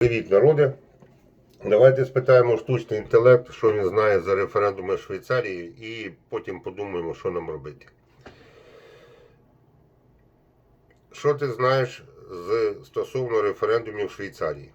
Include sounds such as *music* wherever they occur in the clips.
Привіт, народи! Давайте спитаємо штучний інтелект, що він знає за референдуми в Швейцарії, і потім подумаємо, що нам робити. Що ти знаєш з стосовно референдумів Швейцарії?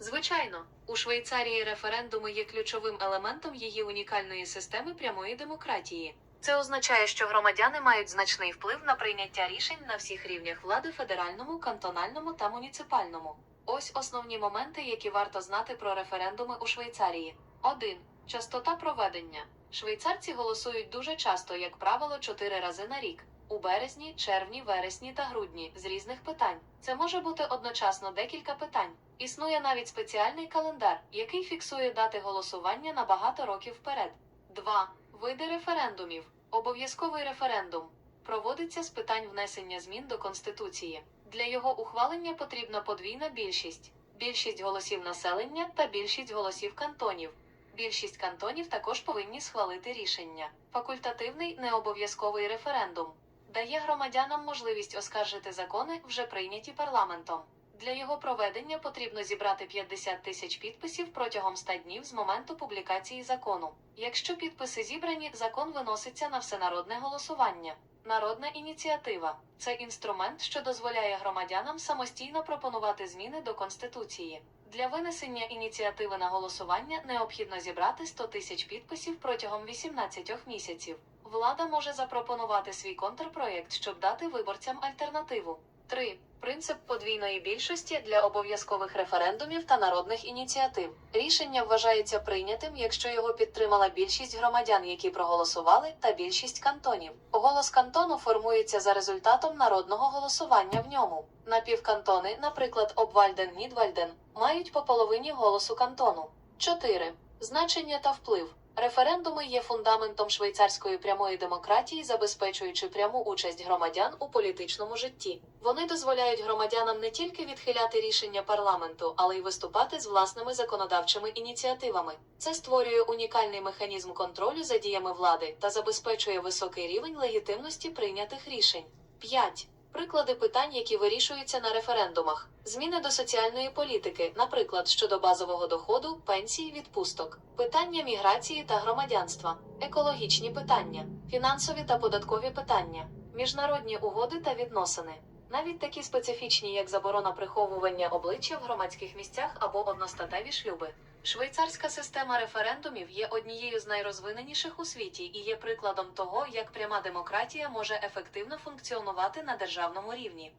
Звичайно, у Швейцарії референдуми є ключовим елементом її унікальної системи прямої демократії. Це означає, що громадяни мають значний вплив на прийняття рішень на всіх рівнях влади федеральному, кантональному та муніципальному. Ось основні моменти, які варто знати про референдуми у Швейцарії. 1. Частота проведення. Швейцарці голосують дуже часто, як правило, 4 рази на рік. У березні, червні, вересні та грудні з різних питань. Це може бути одночасно декілька питань. Існує навіть спеціальний календар, який фіксує дати голосування на багато років вперед. 2. Види референдумів. Обов'язковий референдум проводиться з питань внесення змін до Конституції. Для його ухвалення потрібна подвійна більшість: більшість голосів населення та більшість голосів кантонів. Більшість кантонів також повинні схвалити рішення. Факультативний необов'язковий референдум дає громадянам можливість оскаржити закони, вже прийняті парламентом. Для його проведення потрібно зібрати 50 тисяч підписів протягом 100 днів з моменту публікації закону. Якщо підписи зібрані, закон виноситься на всенародне голосування. Народна ініціатива це інструмент, що дозволяє громадянам самостійно пропонувати зміни до Конституції. Для винесення ініціативи на голосування необхідно зібрати 100 тисяч підписів протягом 18 місяців. Влада може запропонувати свій контрпроєкт, щоб дати виборцям альтернативу. 3. Принцип подвійної більшості для обов'язкових референдумів та народних ініціатив. Рішення вважається прийнятим, якщо його підтримала більшість громадян, які проголосували, та більшість кантонів. Голос кантону формується за результатом народного голосування в ньому. Напівкантони, наприклад, Обвальден Нідвальден, мають по половині голосу кантону. 4. Значення та вплив. Референдуми є фундаментом швейцарської прямої демократії, забезпечуючи пряму участь громадян у політичному житті. Вони дозволяють громадянам не тільки відхиляти рішення парламенту, але й виступати з власними законодавчими ініціативами. Це створює унікальний механізм контролю за діями влади та забезпечує високий рівень легітимності прийнятих рішень. 5. Приклади питань, які вирішуються на референдумах: зміни до соціальної політики, наприклад, щодо базового доходу, пенсії, відпусток, питання міграції та громадянства, екологічні питання, фінансові та податкові питання, міжнародні угоди та відносини. Навіть такі специфічні, як заборона приховування обличчя в громадських місцях або одностатеві шлюби. Швейцарська система референдумів є однією з найрозвиненіших у світі і є прикладом того, як пряма демократія може ефективно функціонувати на державному рівні.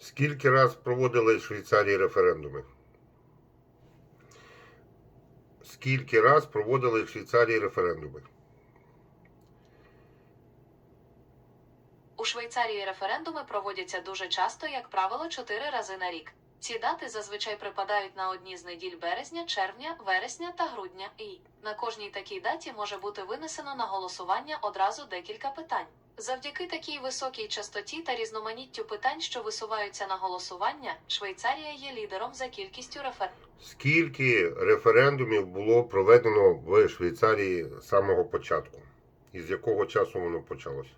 Скільки раз проводили в Швейцарії референдуми? Скільки раз проводили в Швейцарії референдуми? У Швейцарії референдуми проводяться дуже часто, як правило, чотири рази на рік. Ці дати зазвичай припадають на одні з неділь березня, червня, вересня та грудня. І на кожній такій даті може бути винесено на голосування одразу декілька питань. Завдяки такій високій частоті та різноманіттю питань, що висуваються на голосування, Швейцарія є лідером за кількістю референдумів. Скільки референдумів було проведено в Швейцарії з самого початку? І з якого часу воно почалося?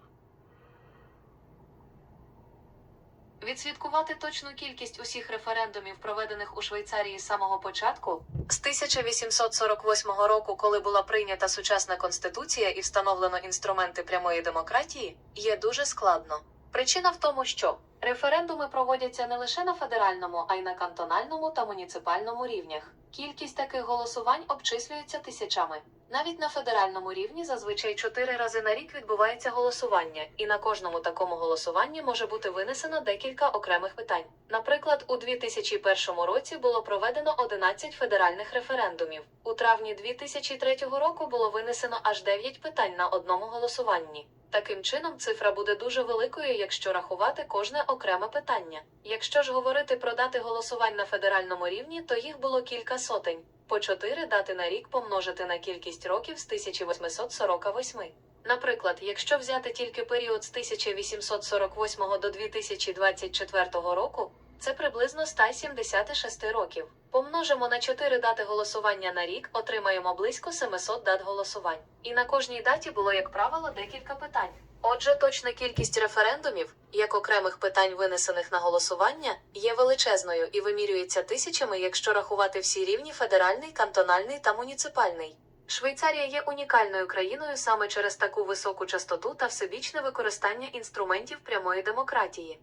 Відслідкувати точну кількість усіх референдумів, проведених у Швейцарії з самого початку, з 1848 року, коли була прийнята сучасна конституція і встановлено інструменти прямої демократії, є дуже складно. Причина в тому, що референдуми проводяться не лише на федеральному, а й на кантональному та муніципальному рівнях. Кількість таких голосувань обчислюється тисячами. Навіть на федеральному рівні зазвичай чотири рази на рік відбувається голосування, і на кожному такому голосуванні може бути винесено декілька окремих питань. Наприклад, у 2001 році було проведено 11 федеральних референдумів. У травні 2003 року було винесено аж 9 питань на одному голосуванні. Таким чином, цифра буде дуже великою, якщо рахувати кожне окреме питання. Якщо ж говорити про дати голосувань на федеральному рівні, то їх було кілька сотень. По чотири дати на рік помножити на кількість років з 1848. Наприклад, якщо взяти тільки період з 1848 до 2024 року, Це приблизно 176 років. Помножимо на 4 дати голосування на рік, отримаємо близько 700 дат голосувань. І на кожній даті було, як правило, декілька питань. Отже, точна кількість референдумів, як окремих питань, винесених на голосування, є величезною і вимірюється тисячами, якщо рахувати всі рівні федеральний, кантональний та муніципальний. Швейцарія є унікальною країною саме через таку високу частоту та всебічне використання інструментів прямої демократії.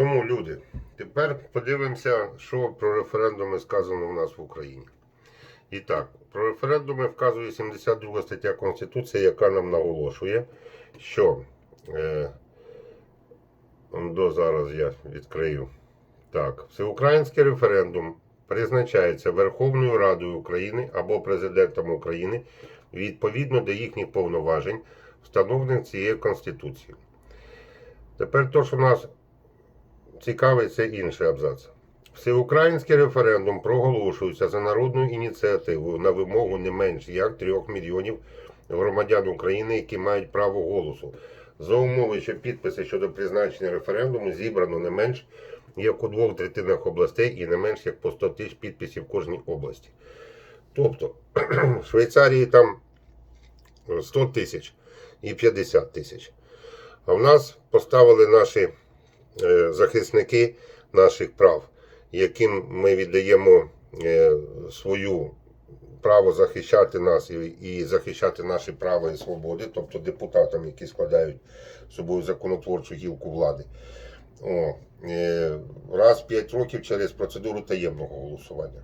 Тому, люди, тепер подивимося, що про референдуми сказано в нас в Україні. І так, про референдуми вказує 72 стаття Конституції, яка нам наголошує, що е, до зараз я відкрию. Так, всеукраїнський референдум призначається Верховною Радою України або президентом України відповідно до їхніх повноважень, встановлених цією Конституцією. Тепер то, що нас цікавить, це інший абзац. Всеукраїнський референдум проголошується за народною ініціативою на вимогу не менш як 3 мільйонів громадян України, які мають право голосу, за умови, що підписи щодо призначення референдуму зібрано не менш як у двох третинах областей і не менш як по 100 тисяч підписів в кожній області. Тобто *clears throat* в Швейцарії там 100 тисяч і 50 тисяч. А в нас поставили наші захисники наших прав, яким ми віддаємо е, свою право захищати нас і, захищати наші права і свободи, тобто депутатам, які складають собою законотворчу гілку влади. О, е, раз в 5 років через процедуру таємного голосування.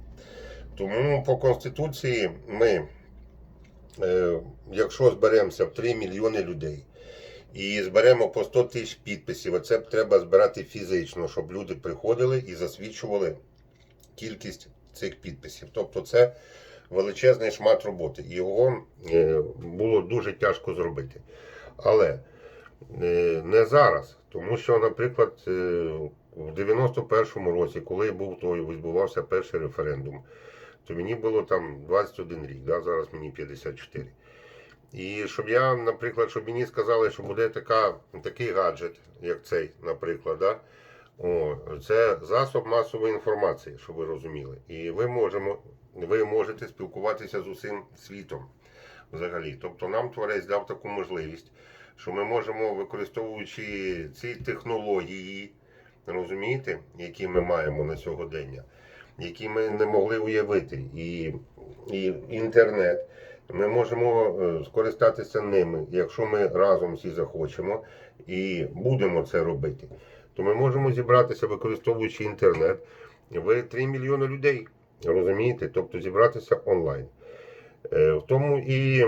Тому по Конституції ми, е, якщо зберемося в 3 мільйони людей, і зберемо по 100 тисяч підписів. А це треба збирати фізично, щоб люди приходили і засвідчували кількість цих підписів. Тобто це величезний шмат роботи. І його е, було дуже тяжко зробити. Але е, не зараз. Тому що, наприклад, е, в 91-му році, коли був той, відбувався перший референдум, то мені було там 21 рік, да? зараз мені 54. І щоб я, наприклад, щоб мені сказали, що буде така, такий гаджет, як цей, наприклад, да? О, це засоб масової інформації, щоб ви розуміли. І ви можемо, ви можете спілкуватися з усім світом взагалі. Тобто нам творець дав таку можливість, що ми можемо, використовуючи ці технології, розумієте, які ми маємо на сьогодення, які ми не могли уявити, і, і інтернет. Ми можемо е, скористатися ними, якщо ми разом всі захочемо і будемо це робити, то ми можемо зібратися, використовуючи інтернет, в 3 мільйони людей. Розумієте? Тобто зібратися онлайн. Е, В тому і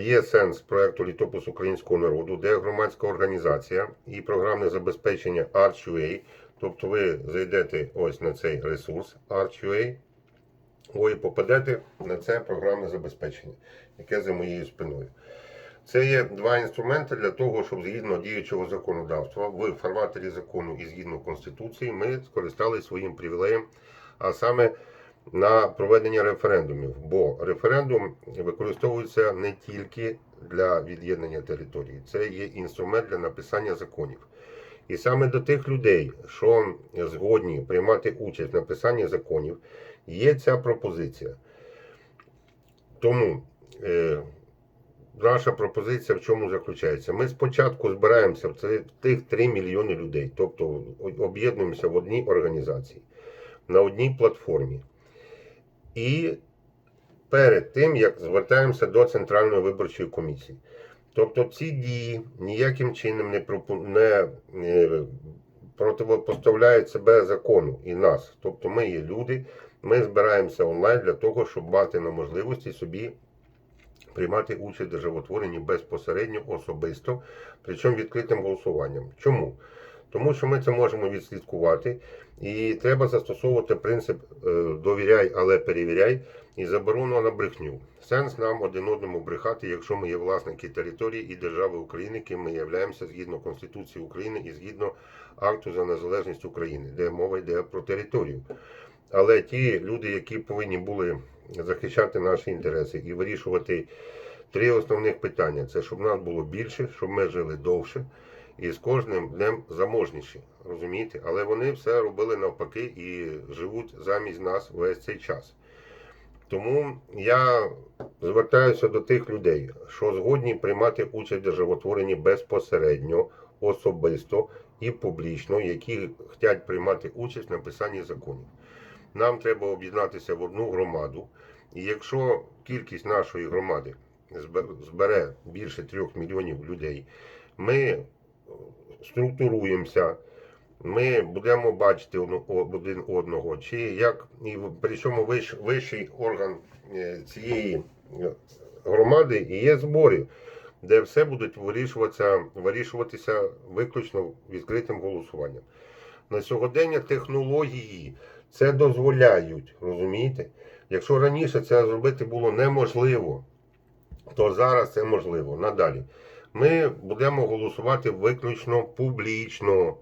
є сенс проекту Літопис українського народу, де громадська організація і програмне забезпечення Arch.ua. Тобто ви зайдете ось на цей ресурс Arch.ua, ви попадете на це програмне забезпечення, яке за моєю спиною. Це є два інструменти для того, щоб згідно діючого законодавства в фарватері закону і згідно Конституції ми скористалися своїм привілеєм, а саме на проведення референдумів. Бо референдум використовується не тільки для від'єднання території, це є інструмент для написання законів. І саме до тих людей, що згодні приймати участь в написанні законів, є ця пропозиція. Тому е, наша пропозиція в чому заключається? Ми спочатку збираємося в тих 3 мільйони людей, тобто об'єднуємося в одній організації, на одній платформі. І перед тим, як звертаємося до Центральної виборчої комісії. Тобто ці дії ніяким чином не, не, е, противопоставляють себе закону і нас. Тобто ми є люди, ми збираємося онлайн для того, щоб мати на можливості собі приймати участь в державотворенні безпосередньо особисто, причому відкритим голосуванням. Чому? Тому що ми це можемо відслідкувати, і треба застосовувати принцип е, довіряй, але перевіряй і заборону на брехню. Сенс нам один одному брехати, якщо ми є власники території і держави України, ким ми являємося згідно Конституції України і згідно акту за незалежність України, де мова йде про територію. Але ті люди, які повинні були захищати наші інтереси і вирішувати три основних питання: це щоб нас було більше, щоб ми жили довше, і з кожним днем заможніші. Розумієте? Але вони все робили навпаки і живуть замість нас весь цей час. Тому я звертаюся до тих людей, що згодні приймати участь в державотворенні безпосередньо, особисто і публічно, які хочуть приймати участь в написанні законів. Нам треба об'єднатися в одну громаду. І якщо кількість нашої громади збере більше трьох мільйонів людей, ми е, структуруємося, ми будемо бачити один одного, чи як і причому вищ, вищий орган е, цієї е, громади і є збори, де все будуть вирішуватися, вирішуватися виключно відкритим голосуванням. На сьогодення технології це дозволяють, розумієте? Якщо раніше це зробити було неможливо, то зараз це можливо. Надалі. Ми будемо голосувати виключно публічно.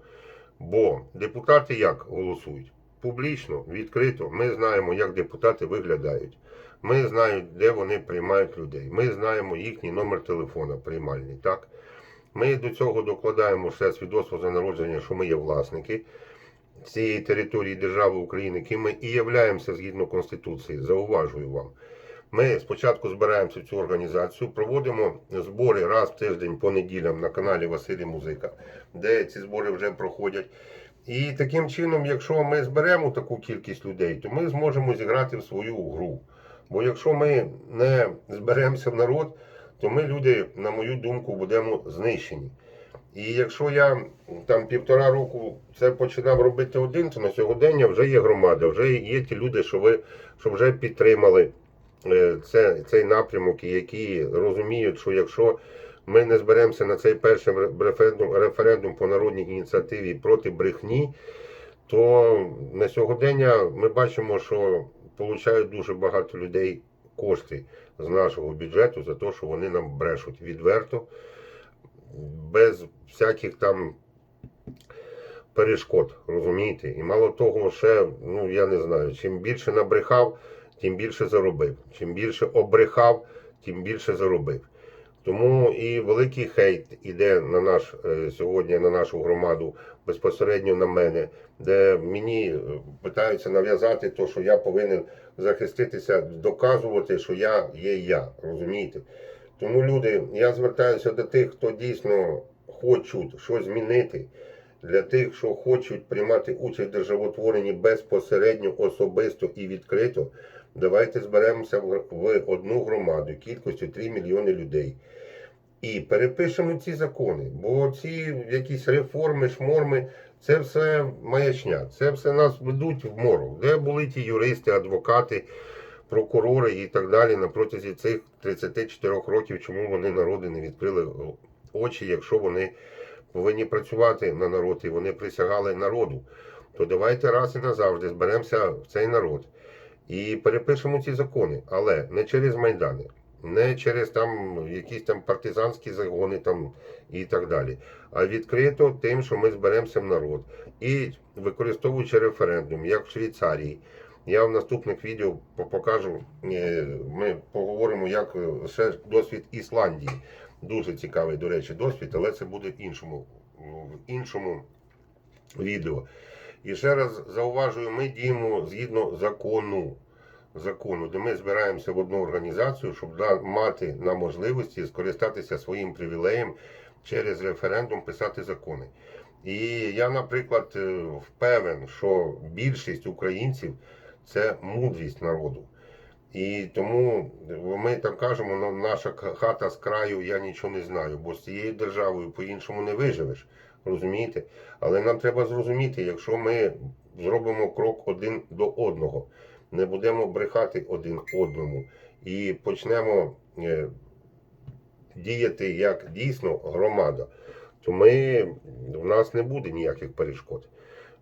Бо депутати як голосують? Публічно, відкрито. Ми знаємо, як депутати виглядають. Ми знаємо, де вони приймають людей. Ми знаємо їхній номер телефона приймальний. Так? Ми до цього докладаємо ще свідоцтво за народження, що ми є власники цієї території держави України, яким ми і являємося згідно Конституції. Зауважую вам. Ми спочатку збираємося в цю організацію, проводимо збори раз в тиждень по неділям на каналі Василій Музика, де ці збори вже проходять. І таким чином, якщо ми зберемо таку кількість людей, то ми зможемо зіграти в свою гру. Бо якщо ми не зберемося в народ, то ми люди, на мою думку, будемо знищені. І якщо я там півтора року це починав робити один, то на сьогодення вже є громада, вже є ті люди, що ви що вже підтримали е, це, цей напрямок, і які розуміють, що якщо ми не зберемося на цей перший референдум, референдум по народній ініціативі проти брехні, то на сьогодення ми бачимо, що получають дуже багато людей кошти з нашого бюджету за те, що вони нам брешуть відверто, без всяких там перешкод, розумієте? І мало того, ще, ну я не знаю, чим більше набрехав, тим більше заробив. Чим більше обрехав, тим більше заробив. Тому і великий хейт іде на наш е, сьогодні на нашу громаду безпосередньо на мене, де мені е, питаються нав'язати те, що я повинен захиститися, доказувати, що я є я. Розумієте? Тому люди, я звертаюся до тих, хто дійсно хочуть щось змінити, для тих, що хочуть приймати участь в державотворенні безпосередньо, особисто і відкрито. Давайте зберемося в одну громаду кількістю 3 мільйони людей. І перепишемо ці закони, бо ці якісь реформи, шморми, це все маячня, це все нас ведуть в морок. Де були ті юристи, адвокати, прокурори і так далі на протязі цих 34 років, чому вони народи не відкрили очі, якщо вони повинні працювати на народ і вони присягали народу. То давайте раз і назавжди зберемося в цей народ і перепишемо ці закони, але не через майдани, не через там якісь там партизанські загони там і так далі. А відкрито тим, що ми зберемося в народ і використовуючи референдум, як в Швейцарії. Я в наступних відео покажу. е, Ми поговоримо, як е, ще досвід Ісландії. Дуже цікавий, до речі, досвід, але це буде в іншому, в іншому відео. І ще раз зауважую, ми діємо згідно закону, закону, де ми збираємося в одну організацію, щоб мати на можливості скористатися своїм привілеєм через референдум писати закони. І я, наприклад, е, впевнен, що більшість українців це мудрість народу. І тому ми там кажемо, «Ну, наша хата з краю, я нічого не знаю, бо з цією державою по-іншому не виживеш. Розумієте? Але нам треба зрозуміти, якщо ми зробимо крок один до одного, не будемо брехати один одному і почнемо е, діяти як дійсно громада, то ми, в нас не буде ніяких перешкод.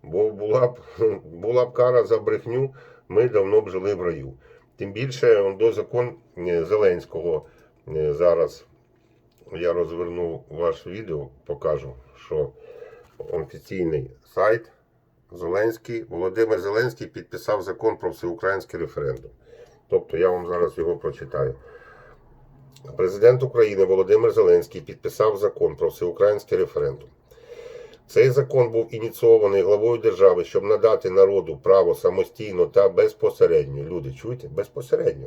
Бо була б, *laughs* була б кара за брехню, ми давно б жили в раю. Тим більше до закон е, Зеленського е, зараз я розверну ваше відео, покажу, що офіційний сайт Зеленський, Володимир Зеленський підписав закон про всеукраїнський референдум. Тобто я вам зараз його прочитаю. Президент України Володимир Зеленський підписав закон про всеукраїнський референдум. Цей закон був ініційований главою держави, щоб надати народу право самостійно та безпосередньо. Люди, чуєте? Безпосередньо.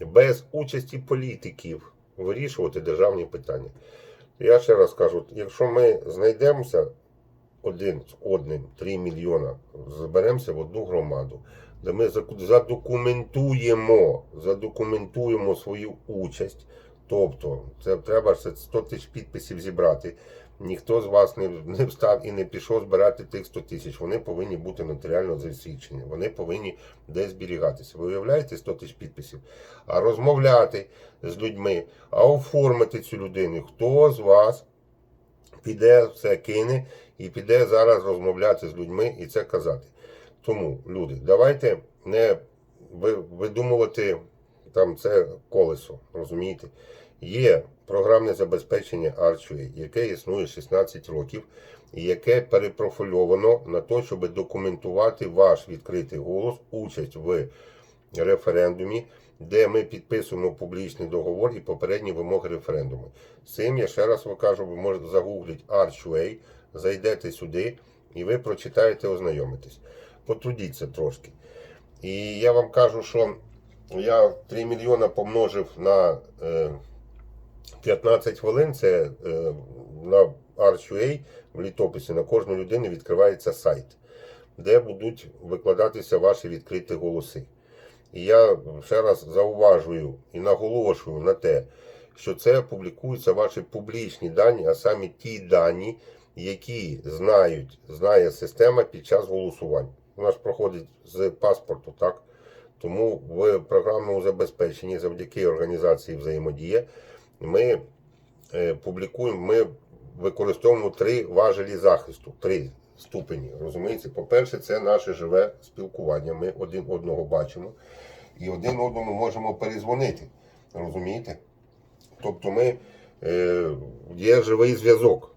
Без участі політиків вирішувати державні питання. Я ще раз кажу: якщо ми знайдемося один з одним 3 мільйона, зберемося в одну громаду, де ми задокументуємо, задокументуємо свою участь. Тобто, це треба 100 тисяч підписів зібрати. Ніхто з вас не, не встав і не пішов збирати тих 100 тисяч. Вони повинні бути нотаріально засвідчені. Вони повинні десь зберігатися. Ви уявляєте 100 тисяч підписів? А розмовляти з людьми, а оформити цю людину. Хто з вас піде все кине і піде зараз розмовляти з людьми і це казати? Тому, люди, давайте не видумувати там це колесо, розумієте? Є програмне забезпечення Archway, яке існує 16 років, і яке перепрофільовано на те, щоб документувати ваш відкритий голос, участь в референдумі, де ми підписуємо публічний договор і попередні вимоги референдуму. З цим я ще раз кажу, ви можете загуглити Archway, зайдете сюди і ви прочитаєте, ознайомитесь. Потрудіться трошки. І я вам кажу, що я 3 мільйона помножив на е, 15 хвилин. Це е, на Arch.ua в літописі на кожну людину відкривається сайт, де будуть викладатися ваші відкриті голоси. І я ще раз зауважую і наголошую на те, що це публікуються ваші публічні дані, а саме ті дані, які знають, знає система під час голосування. Вона ж проходить з паспорту, так? Тому в програмному забезпеченні завдяки організації взаємодія ми е, публікуємо, ми використовуємо три важелі захисту, три ступені. Розумієте? По-перше, це наше живе спілкування. Ми один одного бачимо і один одному можемо перезвонити. Розумієте? Тобто ми е, є живий зв'язок.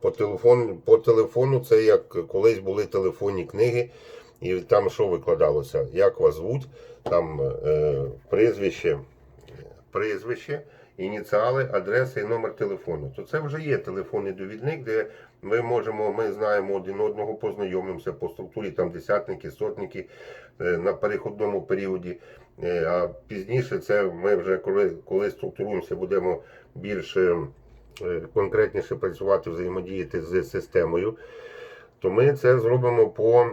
По телефону, по телефону це як колись були телефонні книги, і там що викладалося? Як вас звуть, там е, прізвище, прізвище, ініціали, адреса і номер телефону. То це вже є телефонний довідник, де ми можемо, ми знаємо один одного, познайомимося по структурі, там десятники, сотники е, на переходному періоді. Е, А пізніше це ми вже коли, коли структуруємося, будемо більш е, конкретніше працювати, взаємодіяти з системою. То ми це зробимо по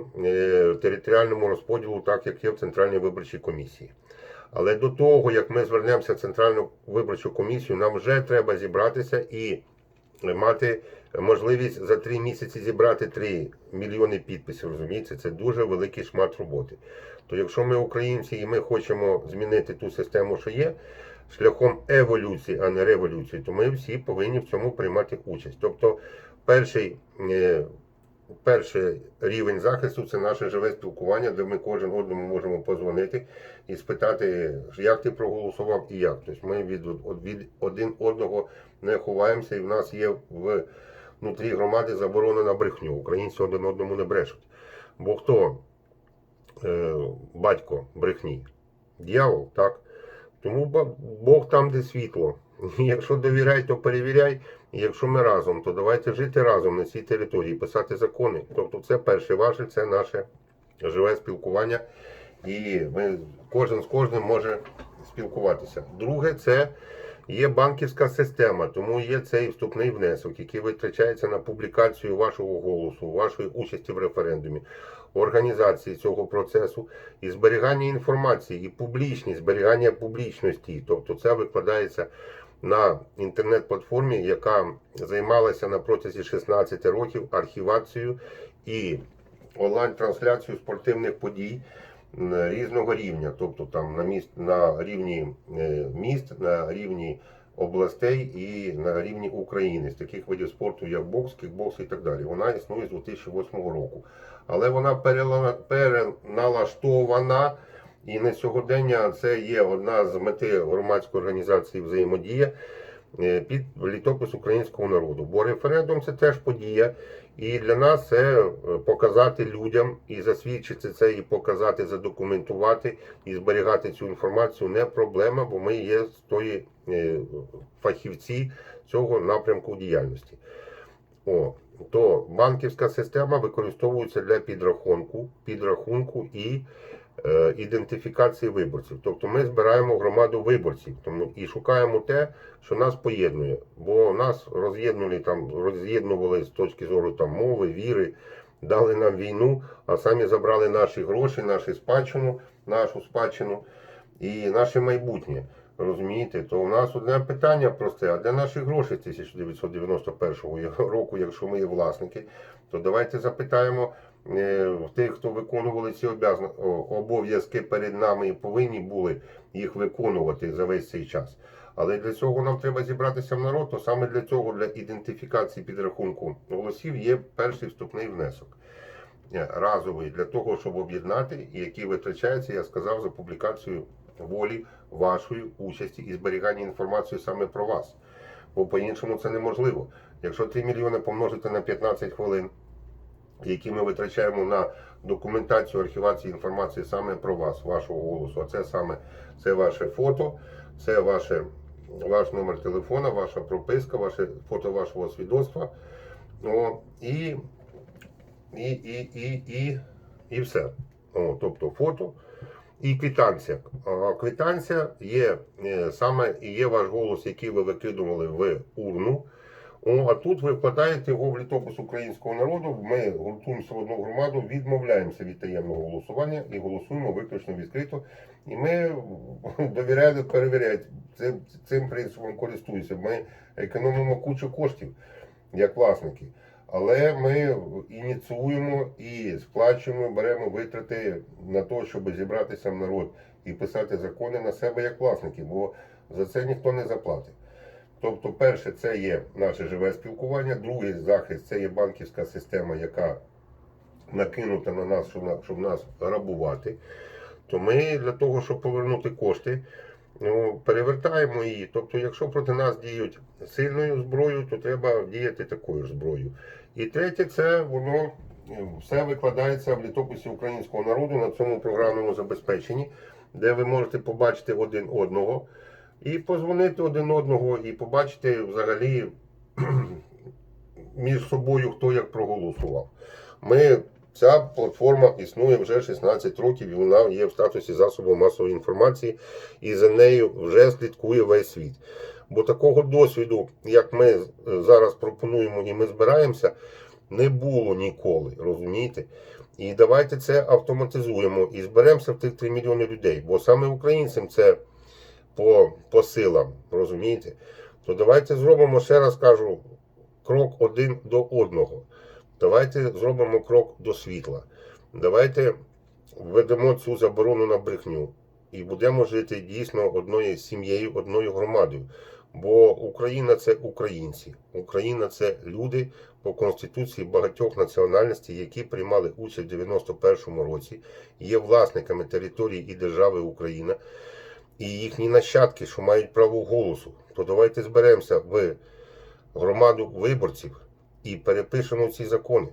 територіальному розподілу, так як є в Центральній виборчій комісії. Але до того, як ми звернемося в Центральну виборчу комісію, нам вже треба зібратися і мати можливість за три місяці зібрати 3 мільйони підписів. Розумієте, це дуже великий шмат роботи. То якщо ми українці і ми хочемо змінити ту систему, що є, шляхом еволюції, а не революції, то ми всі повинні в цьому приймати участь. Тобто, перший, е, перший рівень захисту це наше живе спілкування, де ми кожен одному можемо позвонити і спитати, як ти проголосував і як. Тобто ми від, від один одного не ховаємося, і в нас є внутрі громади заборона на брехню. Українці один одному не брешуть. Бо хто е, батько брехні? Дьявол, так? Тому Бог там, де світло. *laughs* Якщо довіряй, то перевіряй. І якщо ми разом, то давайте жити разом на цій території, писати закони. Тобто це перший важель, це наше живе спілкування. І ми, кожен з кожним може спілкуватися. Друге, це є банківська система, тому є цей вступний внесок, який витрачається на публікацію вашого голосу, вашої участі в референдумі, організації цього процесу і зберігання інформації, і публічність, зберігання публічності. Тобто це викладається на інтернет-платформі, яка займалася на протязі 16 років архівацією і онлайн-трансляцією спортивних подій різного рівня, тобто там на міст на рівні е, міст, на рівні областей і на рівні України з таких видів спорту, як бокс, кікбокс і так далі. Вона існує з 2008 року. Але вона переналаштована. І на сьогодення це є одна з мети громадської організації взаємодія е, під літопис українського народу. Бо референдум це теж подія. І для нас це е, показати людям і засвідчити це, і показати, задокументувати і зберігати цю інформацію не проблема, бо ми є тої е, фахівці цього напрямку діяльності. О, то банківська система використовується для підрахунку, підрахунку і ідентифікації виборців. Тобто ми збираємо громаду виборців тому, і шукаємо те, що нас поєднує. Бо нас роз'єднували там, роз'єднували з точки зору там, мови, віри, дали нам війну, а самі забрали наші гроші, нашу спадщину, нашу спадщину і наше майбутнє. Розумієте, то у нас одне питання просте, а де наші гроші з 1991 року, якщо ми є власники, то давайте запитаємо е, тих, хто виконували ці обов'язки перед нами і повинні були їх виконувати за весь цей час. Але для цього нам треба зібратися в народ, то саме для цього, для ідентифікації підрахунку голосів, є перший вступний внесок. Е, Разовий для того, щоб об'єднати, який витрачається, я сказав, за публікацію волі вашої участі і зберігання інформації саме про вас. Бо по-іншому це неможливо. Якщо 3 мільйони помножити на 15 хвилин, які ми витрачаємо на документацію архівацію інформації саме про вас, вашого голосу, а це саме це ваше фото, це ваше, ваш номер телефона, ваша прописка, ваше фото вашого свідоцтва. О, і, і, і, і, і, і все. О, тобто фото і квитанція. Квитанція є е, саме і є ваш голос, який ви викидували в урну. О, а тут ви вкладаєте його в літопис українського народу. Ми гуртуємося в одну громаду, відмовляємося від таємного голосування і голосуємо виключно відкрито. І ми довіряємо, перевіряють. Цим, цим принципом користуюся. Ми економимо кучу коштів як власники. Але ми ініціюємо і сплачуємо, беремо витрати на те, щоб зібратися в народ і писати закони на себе як власники, бо за це ніхто не заплатить. Тобто, перше, це є наше живе спілкування, другий захист це є банківська система, яка накинута на нас, щоб, щоб нас грабувати. То ми для того, щоб повернути кошти, ну, перевертаємо її. Тобто, якщо проти нас діють сильною зброєю, то треба діяти такою ж зброєю. І третє, це воно е, все викладається в літописі українського народу на цьому програмному забезпеченні, де ви можете побачити один одного і позвонити один одного, і побачити взагалі *clears throat* між собою, хто як проголосував. Ми, ця платформа існує вже 16 років, і вона є в статусі засобу масової інформації, і за нею вже слідкує весь світ. Бо такого досвіду, як ми зараз пропонуємо і ми збираємося, не було ніколи, розумієте? І давайте це автоматизуємо і зберемося в тих 3 мільйони людей. Бо саме українцям це по, по силам, розумієте? То давайте зробимо, ще раз кажу, крок один до одного. Давайте зробимо крок до світла. Давайте введемо цю заборону на брехню і будемо жити дійсно одною сім'єю, одною громадою. Бо Україна це українці, Україна це люди по конституції багатьох національностей, які приймали участь в 91-му році, є власниками території і держави Україна, і їхні нащадки, що мають право голосу. То давайте зберемося в громаду виборців і перепишемо ці закони.